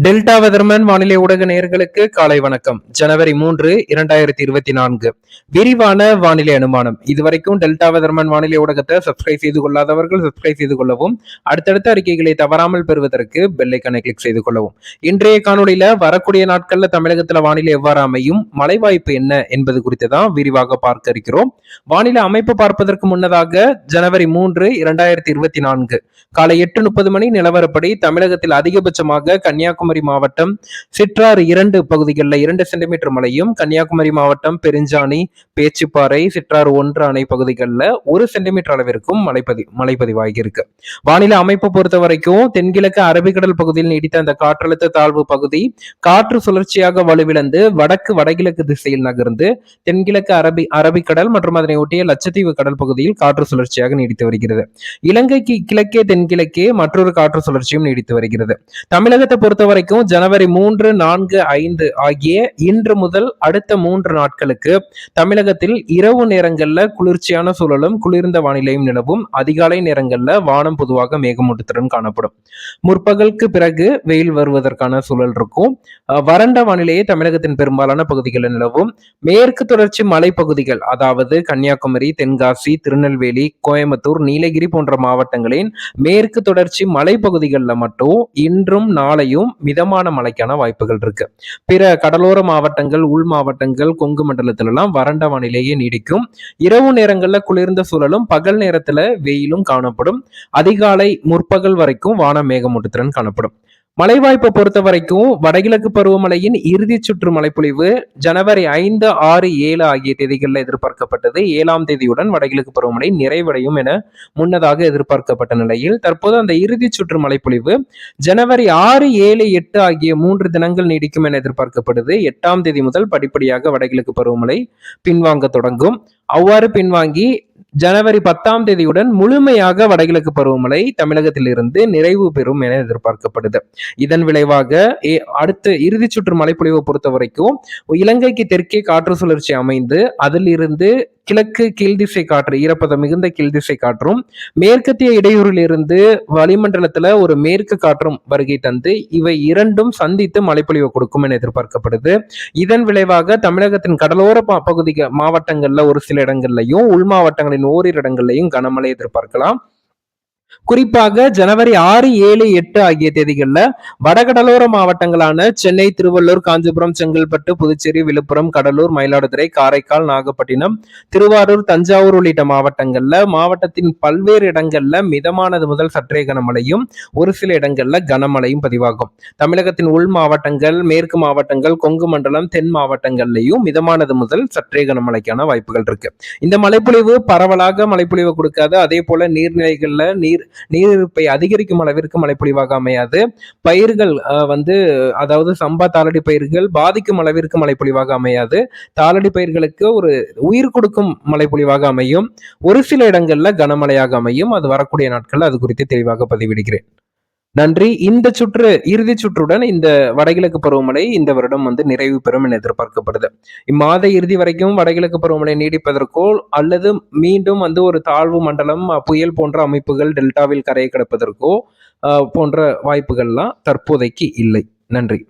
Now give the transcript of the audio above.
Delta weatherman வானிலை ஊடக நேயர்களுக்கு காலை வணக்கம். ஜனவரி மூன்று இரண்டாயிரத்தி இருபத்தி நான்கு. விரிவான வானிலை அனுமானம். இதுவரைக்கும் டெல்டா வெதர்மேன் வானிலை ஊடகத்தை சப்ஸ்கிரைப் செய்து கொள்ளாதவர்கள் சப்ஸ்கிரைப் செய்து கொள்ளவும் அடுத்தடுத்த அறிக்கைகளை தவறாமல் பெறுவதற்கு பெல்லைக்கனை கிளிக் செய்து கொள்ளவும். இன்றைய காணொலியில வரக்கூடிய நாட்கள்ல தமிழகத்துல வானிலை எவ்வாறு அமையும் மழை வாய்ப்பு என்ன என்பது குறித்து தான் விரிவாக பார்க்க இருக்கிறோம். வானிலை அமைப்பு பார்ப்பதற்கு முன்னதாக ஜனவரி மூன்று இரண்டாயிரத்தி இருபத்தி நான்கு. காலை எட்டு முப்பது மணி நிலவரப்படி தமிழகத்தில் அதிகபட்சமாக கன்னியாகுமரி கன்னியாகுமரி மாவட்டம் சிற்றாறு இரண்டு பகுதிகளில் இரண்டு சென்டிமீட்டர் மழையும் கன்னியாகுமரி மாவட்டம் பெருஞ்சாணி பேச்சுப்பாறை சிற்றாறு ஒன்று அணை பகுதிகளில் ஒரு சென்டிமீட்டர் அளவிற்கும் மழைப்பதி மழைப்பதிவாகியிருக்கு வானிலை அமைப்பு பொறுத்த வரைக்கும் தென்கிழக்கு அரபிக்கடல் பகுதியில் நீடித்த அந்த காற்றழுத்த தாழ்வு பகுதி காற்று சுழற்சியாக வலுவிழந்து வடக்கு வடகிழக்கு திசையில் நகர்ந்து தென்கிழக்கு அரபி அரபிக்கடல் மற்றும் அதனை ஒட்டிய லட்சத்தீவு கடல் பகுதியில் காற்று சுழற்சியாக நீடித்து வருகிறது. இலங்கைக்கு கிழக்கே தென்கிழக்கே மற்றொரு காற்று சுழற்சியும் நீடித்து வருகிறது. தமிழகத்தை பொறுத்தவரை வரைக்கும் ஜனவரி மூன்று நான்கு ஐந்து ஆகிய இன்று முதல் அடுத்த மூன்று நாட்களுக்கு தமிழகத்தில் இரவு நேரங்களில் குளிர்ச்சியான சூழலும் குளிர்ந்த வானிலையும் நிலவும். அதிகாலை நேரங்களில் வானம் பொதுவாக மேகமூட்டத்துடன் காணப்படும். முற்பகலுக்கு பிறகு வெயில் வருவதற்கான சூழல் இருக்கும். வறண்ட வானிலையே தமிழகத்தின் பெரும்பாலான பகுதிகளில் நிலவும். மேற்கு தொடர்ச்சி மலைப்பகுதிகள் அதாவது கன்னியாகுமரி தென்காசி திருநெல்வேலி கோயம்புத்தூர் நீலகிரி போன்ற மாவட்டங்களின் மேற்கு தொடர்ச்சி மலைப்பகுதிகளில் மட்டும் இன்றும் நாளையும் மிதமான மழைக்கான வாய்ப்புகள் இருக்கு. பிற கடலோர மாவட்டங்கள் உள் மாவட்டங்கள் கொங்கு மண்டலத்திலலாம் வறண்ட வானிலையே நீடிக்கும். இரவு நேரங்களில் குளிர்ந்த சூழலும் பகல் நேரத்துல வெயிலும் காணப்படும். அதிகாலை முற்பகல் வரைக்கும் வான மேகமூட்டத்திறன் காணப்படும். மலைவாய்ப்பை பொறுத்த வரைக்கும் வடகிழக்கு பருவமழையின் இறுதி சுற்று மழைப்பொழிவு ஜனவரி ஐந்து ஆறு ஏழு ஆகிய தேதிகளில் எதிர்பார்க்கப்பட்டது. ஏழாம் தேதியுடன் வடகிழக்கு பருவமழை நிறைவடையும் என முன்னதாக எதிர்பார்க்கப்பட்ட நிலையில் தற்போது அந்த இறுதி சுற்று மழைப்பொழிவு ஜனவரி ஆறு ஏழு எட்டு ஆகிய மூன்று தினங்கள் நீடிக்கும் என எதிர்பார்க்கப்படுது. எட்டாம் தேதி முதல் படிப்படியாக வடகிழக்கு பருவமழை பின்வாங்க தொடங்கும். அவ்வாறு பின்வாங்கி ஜனவரி பத்தாம் தேதியுடன் முழுமையாக வடகிழக்கு பருவமழை தமிழகத்திலிருந்து நிறைவு பெறும் என எதிர்பார்க்கப்படுது. இதன் விளைவாக அடுத்த இறுதி சுற்று மழைப்பொழிவை பொறுத்த வரைக்கும் இலங்கைக்கு தெற்கே காற்று சுழற்சி அமைந்து அதிலிருந்து கிழக்கு கீழ்திசை காற்று ஈரப்பதம் மிகுந்த கீழ்திசை காற்றும் மேற்கத்திய இடையூறிலிருந்து வளிமண்டலத்துல ஒரு மேற்கு காற்றும் வருகை தந்து இவை இரண்டும் சந்தித்து மழைப்பொழிவு கொடுக்கும் என எதிர்பார்க்கப்படுது. இதன் விளைவாக தமிழகத்தின் கடலோர பகுதி மாவட்டங்கள்ல ஒரு சில இடங்கள்லையும் உள் மாவட்டங்களின் ஓரிரு இடங்கள்லையும் கனமழை எதிர்பார்க்கலாம். குறிப்பாக ஜனவரி ஆறு ஏழு எட்டு ஆகிய தேதிகளில் வடகடலோர மாவட்டங்களான சென்னை திருவள்ளூர் காஞ்சிபுரம் செங்கல்பட்டு புதுச்சேரி விழுப்புரம் கடலூர் மயிலாடுதுறை காரைக்கால் நாகப்பட்டினம் திருவாரூர் தஞ்சாவூர் உள்ளிட்ட மாவட்டங்கள்ல மாவட்டத்தின் பல்வேறு இடங்கள்ல மிதமானது முதல் சற்றே கனமழையும் ஒரு சில இடங்கள்ல கனமழையும் பதிவாகும். தமிழகத்தின் உள் மாவட்டங்கள் மேற்கு மாவட்டங்கள் கொங்கு மண்டலம் தென் மாவட்டங்கள்லையும் மிதமானது முதல் சற்றே கனமழைக்கான வாய்ப்புகள் இருக்கு. இந்த மழைப்பொழிவு பரவலாக மழைப்பொழிவு கொடுக்காது அதே போல நீர்நிலைகள்ல நீர் நீரிருப்பை அதிகரிக்கும் அளவிற்கு மழைப்பொழிவாக அமையாது. பயிர்கள் வந்து அதாவது சம்பா தாளடி பயிர்கள் பாதிக்கும் அளவிற்கு மழைப்பொழிவாக அமையாது. தாளடி பயிர்களுக்கு ஒரு உயிர் கொடுக்கும் மழைப்பொழிவாக அமையும். ஒரு சில இடங்கள்ல கனமழையாக அமையும். அது வரக்கூடிய நாட்கள் அது குறித்து தெளிவாக பதிவிடுகிறேன். நன்றி. இந்த சுற்று இறுதி சுற்றுடன் இந்த வடகிழக்கு பருவமழை இந்த வருடம் வந்து நிறைவு பெறும் என எதிர்பார்க்கப்படுது. இம்மாத இறுதி வரைக்கும் வடகிழக்கு பருவமழை நீடிப்பதற்கோ அல்லது மீண்டும் வந்து ஒரு தாழ்வு மண்டலம் புயல் போன்ற அமைப்புகள் டெல்டாவில் கரையை கிடப்பதற்கோ போன்ற வாய்ப்புகள்லாம் தற்போதைக்கு இல்லை. நன்றி.